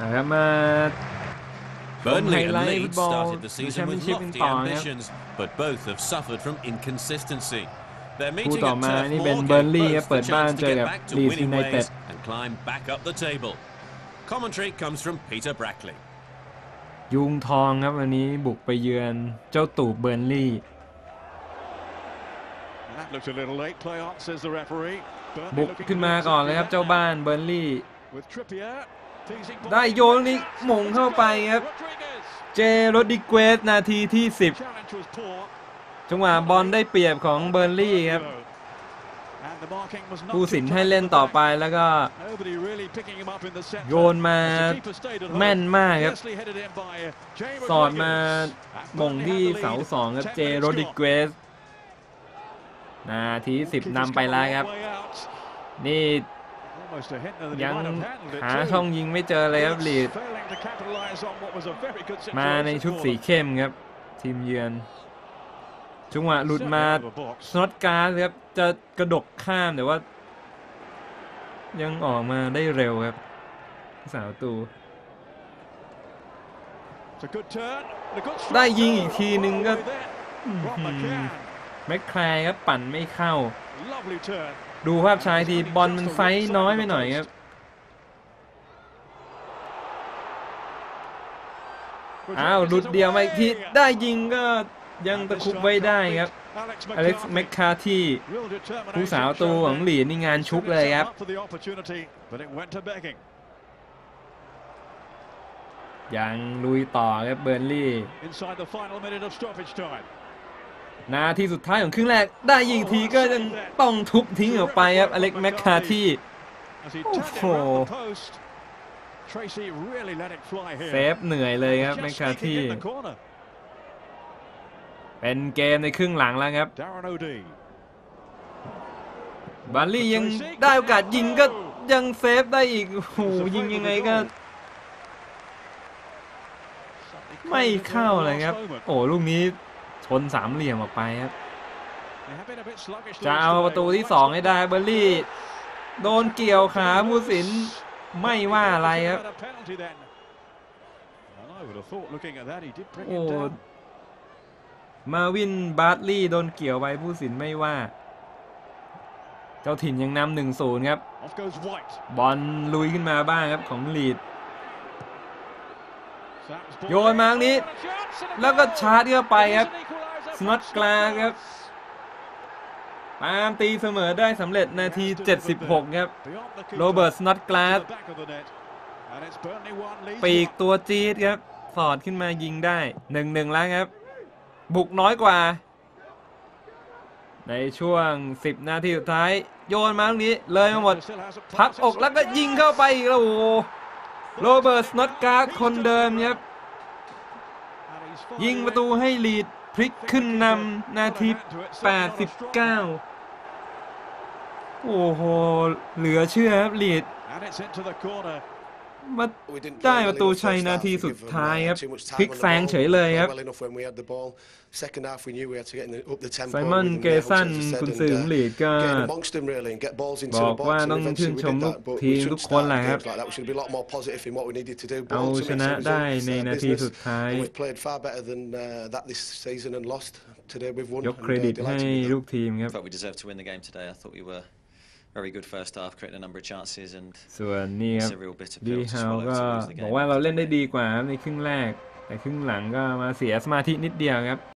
นะครับมา Burnley and highlight Leeds football, started the the season with championship in lofty Park, yeah. ambitions, but both have suffered from inconsistency. They're คู่ meeting ต่อ at มา Turf นี่เป็น Moor เบอร์ gave ลี่ครับ both เปิ the ดบ้าน chance to เจอ get กับ back to ลีด winning ยูไนเต็ด ways and climb back up the table. Commentary comes from Peter Brackley. ยุงทองครับวันนี้บุกไปเยือนเจ้าตู่เบอร์นลี่ That looked a little late. Play on, says the referee. Burnley บุก looking ขึ้น to มา intercept ก่อนเลยครับ that เจ้า now บ้านเบอร์นลี่ ได้โยนนี้มงเข้าไปครับ เจโรดิเกสนาทีที่ 10 จังหวะบอลได้เปรียบของเบอร์ลี่ครับผู้สินให้เล่นต่อไปแล้วก็โยนมาแม่นมากครับ สอดมาบ่งที่เสาสองครับเจโรดิเกสนาทีสิบนำไปแล้วครับ นี่ ยัง might have handled it หา too. ช่องยิงไม่เจอเลยครับลีด Failing to capitalise on what was a very good มาใน situation ชุด for สี them. เข้มครับ ทีมเยือนจังหวะหลุดมา Step out of the box. สน็อตการ์ดครับจะกระดกข้ามแต่ว่า ยังออกมาได้เร็วครับสาวตู It's a good turn. and a good strike. ได้ยิงอีกทีนึงก็ All the way there. Rob อื้อหือ McCann. แม็กแคลร์ครับปั่นไม่เข้า Lovely turn. ดูภาพช้าอีกทีบอลมันไซส์น้อยไปหน่อยครับอ้าวหลุดเดียวมาอีกทีได้ยิงก็ยังตะคุบไว้ได้ครับอเล็กซ์แมคคาร์ทีผู้สาวตัวของหลีดนี่งานชุกเลยครับ For the opportunity, but it went to begging. ยังลุยต่อครับเบอร์นลี่ นาทีสุดท้ายของครึ่งแรกได้ยิงทีก็ยังต้องทุบทิ้งออกไปครับอเล็กซ์แมคคาร์ที As he Oh, turned it round the post. Tracy really let it fly here. เซฟเหนื่อยเลยครับ Just แมคคาร์ sneaking ที in the corner. เป็นเกมในครึ่งหลังแล้วครับ Darren O'Dea. บัลลี่ยังได้โอกาสยิงก็ยังเซฟได้อีกโอ้โหยิงยังไงก็ไม่เข้าเลยครับ โอ้ลูกนี้ ชนสามเหลี่ยมออกไปครับ They have been a bit sluggish จะ towards เอา the ประตู way. ที่สองให้ได้เบอร์ลี่ โดนเกี่ยวขาผู้สินไม่ว่าอะไรครับ Had a penalty then. Well, I would have thought looking at that he did bring โอ้ it down. มาวินบาร์ตลี่โดนเกี่ยวไปผู้สินไม่ว่า เจ้าถิ่นยังนำหนึ่งศูนย์ครับ Off goes White. บอลลุยขึ้นมาบ้างครับของลีด Sam's ball โยนมาตรงนี้ แล้วก็ชาร์จเข้าไปครับสน็อตกลางครับตามตีเสมอได้สำเร็จนาที 76 ครับ โรเบิร์ตสน็อตกลาสปีกตัวจี๊ดครับ สอดขึ้นมายิงได้หนึ่งหนึ่งแล้วครับ บุกน้อยกว่า ในช่วง 10 นาทีสุดท้าย โยนมาตรงนี้เลยมาหมด พักอกแล้วก็ยิงเข้าไปอีกแล้วโอ้ โรเบิร์ตสน็อตการ์ดคนเดิมครับ ยิงประตูให้ลีดพลิกขึ้นนำนาที 89 โอ้โห เหลือเชื่อครับลีด And it's into the corner. มา We didn't ได้ play ประ well ตู in the ชัย first นา half. ที We สุด gave them, ท้าย uh, ครับ too much พลิก time on the แซง ball. เฉยเลยครับ Well enough when we had the ball. Second half we knew we had to get in the, up the tempo. ไซมอน with them, เก yeah, สัน as I said, คุณ and, ซื้อ uh, ของลีดก็ Getting amongst them really and get balls into บอก the ว่า box. ต้อ And ง eventually ชื่น we ชม did ลูก that, but ที we ม shouldn't ทุกคนแหละ start ครับ games like that. We should be a lot more positive in what we needed to do. But เอาช ultimately นะ it's a ได้ result, ใน it's, uh, นาที business. สุดท้าย And we've played far better than uh, that this season and lost. Today we've won. ยก and, เครดิต uh, ให้ delighted with that. ลูกทีมครับ ส่วนนี่ค it's รับ a real bitter ดี pill to ฮาว swallow ก็ to lose the บอก game. ว่าเราเล่นได้ดีกว่าครับในครึ่งแรก แต่ครึ่งหลังก็มาเสียสมาธินิดเดียวครับ